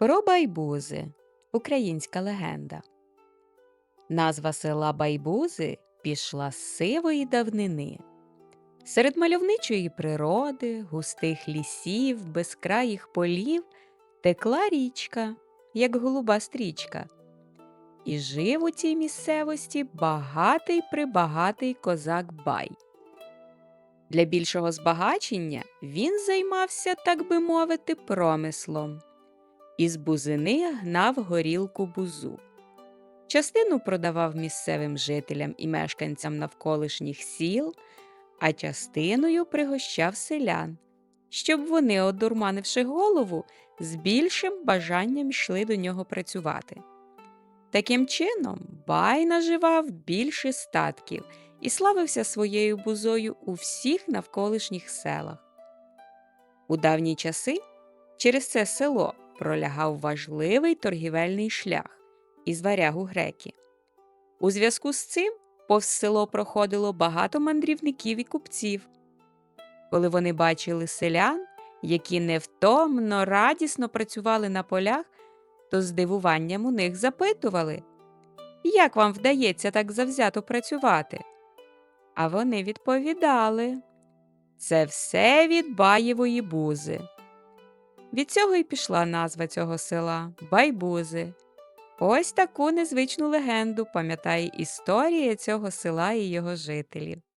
Про байбузи українська легенда. Назва села Байбузи пішла з сивої давнини. Серед мальовничої природи, густих лісів, безкраїх полів текла річка, як голуба стрічка. І жив у цій місцевості багатий прибагатий козак Бай. Для більшого збагачення він займався, так би мовити, промислом. Із бузини гнав горілку бузу. Частину продавав місцевим жителям і мешканцям навколишніх сіл, а частиною пригощав селян, щоб вони, одурманивши голову, з більшим бажанням йшли до нього працювати. Таким чином, Бай наживав більше статків і славився своєю бузою у всіх навколишніх селах. У давні часи через це село пролягав важливий торгівельний шлях із варягу греки. У зв'язку з цим повз село проходило багато мандрівників і купців. Коли вони бачили селян, які невтомно, радісно працювали на полях, то здивуванням у них запитували, як вам вдається так завзято працювати? А вони відповідали це все від Баєвої бузи. Від цього й пішла назва цього села Байбузи. Ось таку незвичну легенду пам'ятає історія цього села і його жителів.